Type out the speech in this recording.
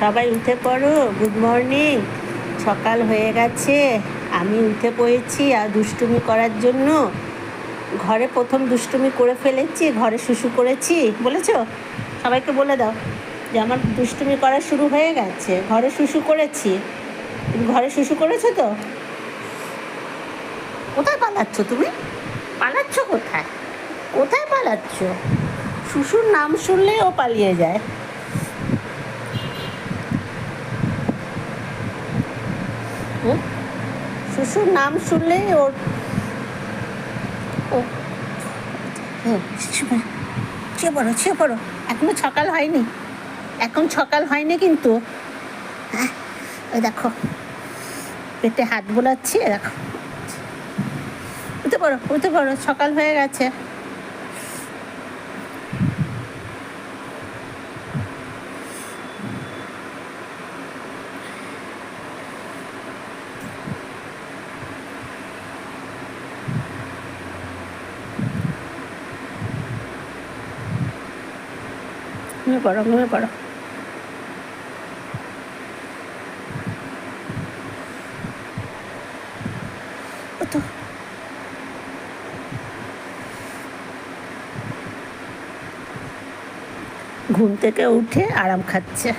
সবাই উঠে পড়ো গুড মর্নিং সকাল হয়ে গেছে, আমি উঠে পড়েছি আর দুষ্টুমি করার জন্য। ঘরে প্রথম দুষ্টুমি করে ফেলেছি, ঘরে শুশু করেছি, বলেছ? সবাইকে বলে দাও যে আমার দুষ্টুমি করা শুরু হয়ে গেছে, ঘরে শুশু করেছি। তুমি ঘরে শুশু করেছ তো? কোথায় পালাচ্ছ তুমি? পালাচ্ছ কোথায়? কোথায় পালাচ্ছ? শুশুর নাম শুনলেই ও পালিয়ে যায়। হুম? শুশুর নাম শুনলেই ওর ও। শুয়ে পড়ো শুয়ে পড়ো। এখনও সকাল হয়নি। এখন সকাল হয়নি কিন্তু। হ্যাঁ ওই দেখো। পেটে হাত বোলাচ্ছি দেখো। উঠে পড়ো উঠে পড়ো সকাল হয়ে গেছে। ঘুমিয়ে পড়ো ঘুমিয়ে পড়ো ঘুম থেকে উঠে আরাম খাচ্ছে।